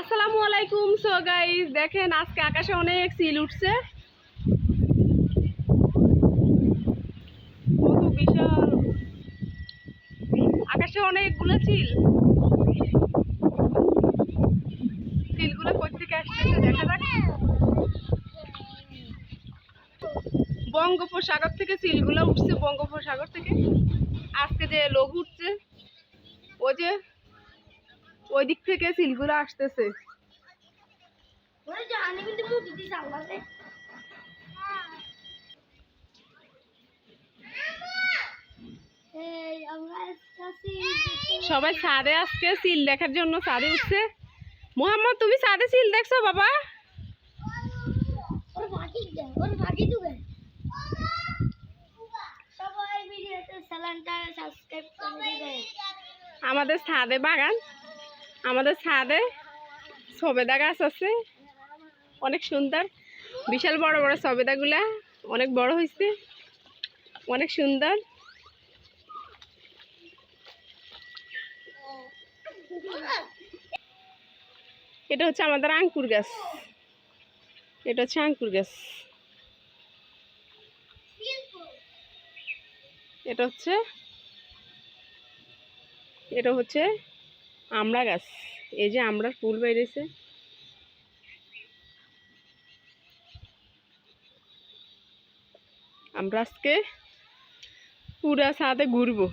আসসালামু আলাইকুম। So guys দেখেন আজকে আকাশে অনেক সিল উঠছে। আকাশে অনেকগুলো চিল চিলগুলো কোথেকে আসতেছে, দেখা যাক। বঙ্গোপসাগর থেকে চিলগুলো উঠছে, বঙ্গোপসাগর থেকে। আজকে যে লঘু উঠছে ও যে ওই দিক থেকে চিলগুলো আসতেছে। সবাই ছাদে আজকে সিল দেখার জন্য সাদে উঠছে। মোহাম্মদ তুমি সাদে সিল দেখছ বাবা? আমাদের ছাদে বাগান। আমাদের ছাদে সবেদা গাছ আছে। অনেক সুন্দর। বিশাল বড় বড় সবেদাগুলা অনেক বড় হয়েছে। অনেক সুন্দর। এটা হচ্ছে আমাদের আঙ্কুর গাছ। এটা হচ্ছে আঙ্কুর গাছ। এটা হচ্ছে এটা হচ্ছে আমড়া গাছ। এই যে আমড়ার ফুল বেরিয়েছে। আমরা আজকে পুরা সাথে ঘুরবো।